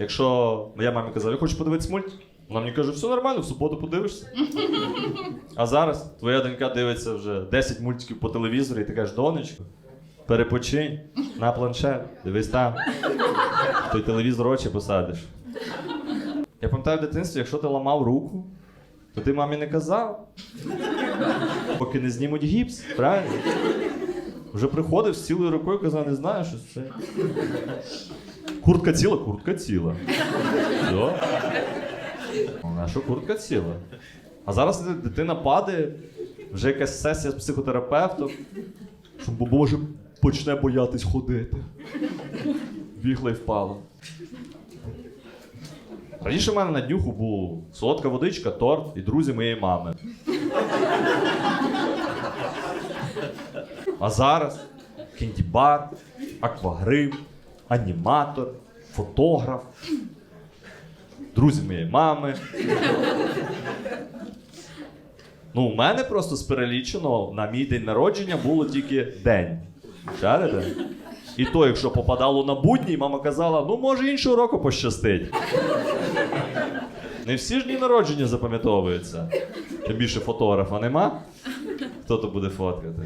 Якщо я мамі казав, я хочу подивитися мультик, вона мені каже, все нормально, в суботу подивишся. А зараз твоя донька дивиться вже 10 мультиків по телевізору, і ти кажеш, донечко, перепочинь на планшет, дивись там. Той телевізор очі посадиш. Я пам'ятаю в дитинстві, якщо ти ламав руку, то ти мамі не казав. Поки не знімуть гіпс, правильно? Вже приходив з цілою рукою, казав, не знаю, що це. Куртка ціла, куртка ціла. Все. А що куртка ціла? А зараз дитина падає, вже якась сесія з психотерапевтом, що, бо може, почне боятись ходити. Бігла і впала. Раніше в мене на днюху був солодка водичка, торт і друзі моєї мами. А зараз кіндібар, аквагрим, аніматор, фотограф, друзі моєї мами. Ну, у мене просто з перелічено на мій день народження було тільки день. Шарите? І то, якщо попадало на будні, мама казала, ну може іншого року пощастить. Не всі ж дні народження запам'ятовуються. Тим більше фотографа нема. Хто то буде фоткати?